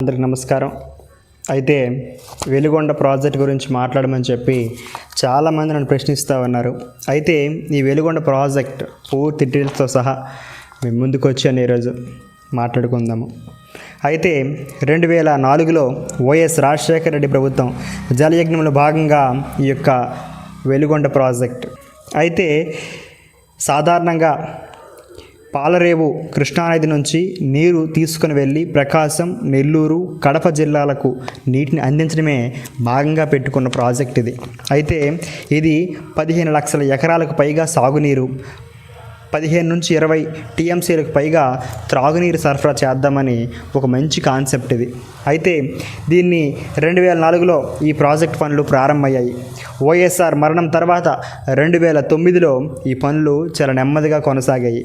అందరికి నమస్కారం. అయితే వెలుగొండ ప్రాజెక్ట్ గురించి మాట్లాడమని చెప్పి చాలామంది నన్ను ప్రశ్నిస్తూ ఉన్నారు. అయితే ఈ వెలుగొండ ప్రాజెక్ట్ పూర్తి డీటెయిల్స్తో సహా మేము ముందుకు వచ్చాను ఈరోజు. మాట్లాడుకుందాము. అయితే రెండు వేల నాలుగులో వైఎస్ రాజశేఖర రెడ్డి ప్రభుత్వం జలయజ్ఞంలో భాగంగా ఈ యొక్క వెలుగొండ ప్రాజెక్ట్. అయితే సాధారణంగా పాలరేవు కృష్ణానది నుంచి నీరు తీసుకుని వెళ్ళి ప్రకాశం నెల్లూరు కడప జిల్లాలకు నీటిని అందించడమే భాగంగా పెట్టుకున్న ప్రాజెక్ట్ ఇది. అయితే ఇది పదిహేను లక్షల ఎకరాలకు పైగా సాగునీరు పదిహేను నుంచి ఇరవై టీఎంసీలకు పైగా త్రాగునీరు సరఫరా చేద్దామని ఒక మంచి కాన్సెప్ట్ ఇది. అయితే దీన్ని రెండు వేల నాలుగులో ఈ ప్రాజెక్ట్ పనులు ప్రారంభమయ్యాయి. వైఎస్ఆర్ మరణం తర్వాత రెండు వేల తొమ్మిదిలో ఈ పనులు చాలా నెమ్మదిగా కొనసాగాయి.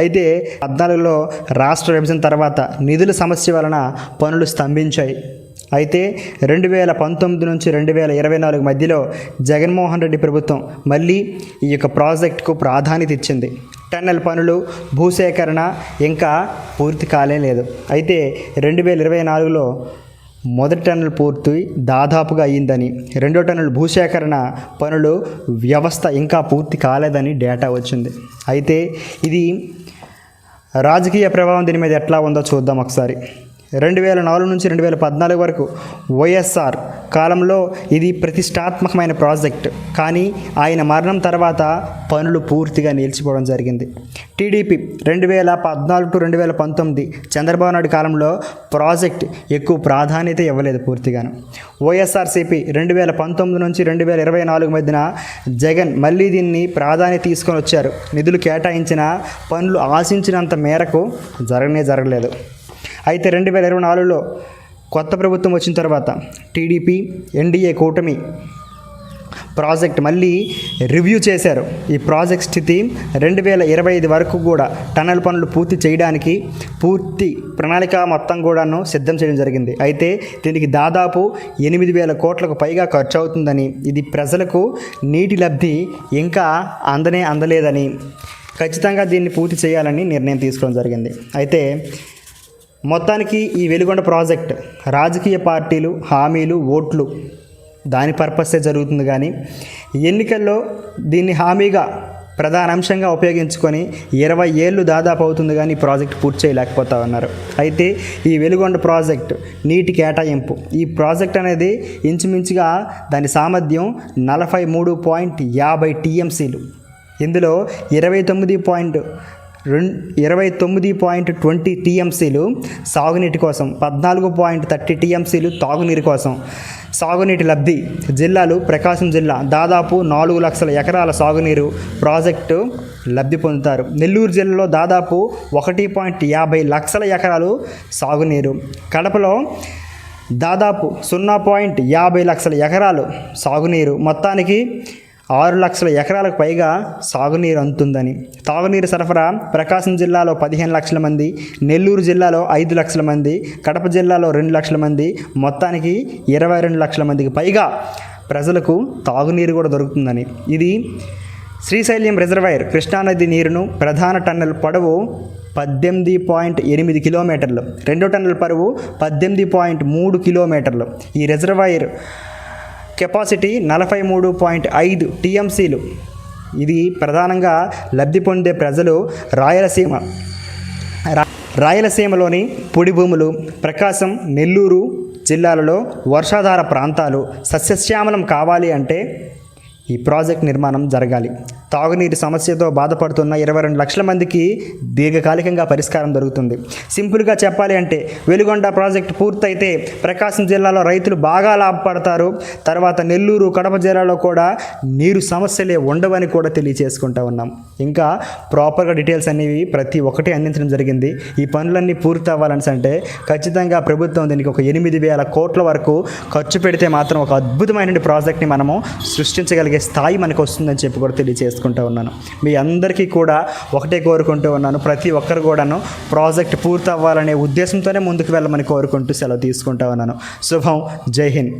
అయితే పద్నాలుగులో రాష్ట్ర విభజన తర్వాత నిధుల సమస్య వలన పనులు స్తంభించాయి. అయితే రెండు వేల పంతొమ్మిది నుంచి రెండు వేల ఇరవై నాలుగు మధ్యలో జగన్మోహన్ రెడ్డి ప్రభుత్వం మళ్ళీ ఈ యొక్క ప్రాజెక్టుకు ప్రాధాన్యత ఇచ్చింది. టన్నెల్ పనులు భూసేకరణ ఇంకా పూర్తి కాలేదు అయితే రెండు వేల ఇరవై నాలుగులో మొదటి టన్నులు పూర్తి దాదాపుగా అయ్యిందని రెండో టన్నుల భూసేకరణ పనులు వ్యవస్థ ఇంకా పూర్తి కాలేదని డేటా వచ్చింది. అయితే ఇది రాజకీయ ప్రభావం దీని మీద ఎట్లా ఉందో చూద్దాం ఒకసారి. రెండు వేల నాలుగు నుంచి రెండు వేల పద్నాలుగు వరకు వైఎస్ఆర్ కాలంలో ఇది ప్రతిష్టాత్మకమైన ప్రాజెక్ట్. కానీ ఆయన మరణం తర్వాత పనులు పూర్తిగా నిలిచిపోవడం జరిగింది. టీడీపీ రెండు వేల పద్నాలుగు టు రెండు వేల పంతొమ్మిది చంద్రబాబు నాయుడు కాలంలో ప్రాజెక్ట్ ఎక్కువ ప్రాధాన్యత ఇవ్వలేదు పూర్తిగాను. వైఎస్ఆర్సీపీ రెండు వేల పంతొమ్మిది నుంచి రెండు వేల ఇరవై నాలుగు మధ్యన జగన్ మళ్ళీ దీన్ని ప్రాధాన్యత తీసుకొని వచ్చారు. నిధులు కేటాయించిన పనులు ఆశించినంత మేరకు జరగనే జరగలేదు. అయితే రెండు వేల ఇరవై నాలుగులో కొత్త ప్రభుత్వం వచ్చిన తర్వాత టీడీపీ ఎన్డీఏ కూటమి ప్రాజెక్ట్ మళ్ళీ రివ్యూ చేశారు. ఈ ప్రాజెక్ట్ స్థితి రెండు వేల ఇరవై ఐదు వరకు కూడా టన్నల్ పనులు పూర్తి చేయడానికి పూర్తి ప్రణాళిక మొత్తం కూడాను సిద్ధం చేయడం జరిగింది. అయితే దీనికి దాదాపు ఎనిమిది వేల కోట్లకు పైగా ఖర్చు అవుతుందని ఇది ప్రజలకు నీటి లబ్ధి ఇంకా అందనే అందలేదని ఖచ్చితంగా దీన్ని పూర్తి చేయాలని నిర్ణయం తీసుకోవడం జరిగింది. అయితే మొత్తానికి ఈ వెలుగొండ ప్రాజెక్ట్ రాజకీయ పార్టీలు హామీలు ఓట్లు దాని పర్పసే జరుగుతుంది కానీ ఎన్నికల్లో దీన్ని హామీగా ప్రధాన అంశంగా ఉపయోగించుకొని ఇరవై ఏళ్ళు దాదాపు అవుతుంది కానీ ఈ ప్రాజెక్ట్ పూర్తి చేయలేకపోతా ఉన్నారు. అయితే ఈ వెలుగొండ ప్రాజెక్ట్ నీటి కేటాయింపు ఈ ప్రాజెక్ట్ అనేది ఇంచుమించుగా దాని సామర్థ్యం నలభై మూడు పాయింట్ యాభై టీఎంసీలు. ఇందులో ఇరవై తొమ్మిది పాయింట్ రెండు ఇరవై తొమ్మిది పాయింట్ ట్వంటీ టీఎంసీలు సాగునీటి కోసం పద్నాలుగు పాయింట్ థర్టీ టీఎంసీలు తాగునీరు కోసం. సాగునీటి లబ్ధి జిల్లాలు ప్రకాశం జిల్లా దాదాపు నాలుగు లక్షల ఎకరాల సాగునీరు ప్రాజెక్టు లబ్ధి పొందుతారు. నెల్లూరు జిల్లాలో దాదాపు ఒకటి పాయింట్ యాభై లక్షల ఎకరాలు సాగునీరు. కడపలో దాదాపు సున్నా పాయింట్ యాభై లక్షల ఎకరాలు సాగునీరు. మొత్తానికి ఆరు లక్షల ఎకరాలకు పైగా సాగునీరు అందుతుందని. తాగునీరు సరఫరా ప్రకాశం జిల్లాలో పదిహేను లక్షల మంది నెల్లూరు జిల్లాలో ఐదు లక్షల మంది కడప జిల్లాలో రెండు లక్షల మంది మొత్తానికి ఇరవై రెండు లక్షల మందికి పైగా ప్రజలకు తాగునీరు కూడా దొరుకుతుందని. ఇది శ్రీశైలం రిజర్వాయర్ కృష్ణానది నీరును ప్రధాన టన్నెల్ పొడవు పద్దెనిమిది పాయింట్ ఎనిమిది కిలోమీటర్లు రెండో టన్నుల పరువు పద్దెనిమిది పాయింట్ మూడు కిలోమీటర్లు. ఈ రిజర్వాయర్ కెపాసిటీ నలభై మూడు పాయింట్ ఐదు టీఎంసీలు. ఇది ప్రధానంగా లబ్ధి పొందే ప్రజలు రాయలసీమ. రాయలసీమలోని పొడి భూములు ప్రకాశం నెల్లూరు జిల్లాలలో వర్షాధార ప్రాంతాలు సస్యశ్యామలం కావాలి అంటే ఈ ప్రాజెక్ట్ నిర్మాణం జరగాలి. తాగునీటి సమస్యతో బాధపడుతున్న ఇరవై రెండు లక్షల మందికి దీర్ఘకాలికంగా పరిష్కారం దొరుకుతుంది. సింపుల్గా చెప్పాలి అంటే వెలుగొండ ప్రాజెక్ట్ పూర్తయితే ప్రకాశం జిల్లాలో రైతులు బాగా లాభపడతారు. తర్వాత నెల్లూరు కడప జిల్లాలో కూడా నీరు సమస్యలే ఉండవని కూడా తెలియచేసుకుంటా ఉన్నాం. ఇంకా ప్రాపర్గా డీటెయిల్స్ అనేవి ప్రతి ఒక్కటి అందించడం జరిగింది. ఈ పనులన్నీ పూర్తి అవ్వాలని అంటే ఖచ్చితంగా ప్రభుత్వం దీనికి ఒక ఎనిమిది వేల కోట్ల వరకు ఖర్చు పెడితే మాత్రం ఒక అద్భుతమైన ప్రాజెక్ట్ని మనము సృష్టించగలిగే స్థాయి మనకు వస్తుందని చెప్పి కూడా తెలియజేస్తాం చేసుకుంటూ ఉన్నాను. మీ అందరికీ కూడా ఒకటే కోరుకుంటూ ఉన్నాను. ప్రతి ఒక్కరు కూడాను ప్రాజెక్ట్ పూర్తి అవ్వాలనే ఉద్దేశంతోనే ముందుకు వెళ్ళమని కోరుకుంటూ సెలవు తీసుకుంటా ఉన్నాను. శుభం. జై హింద్.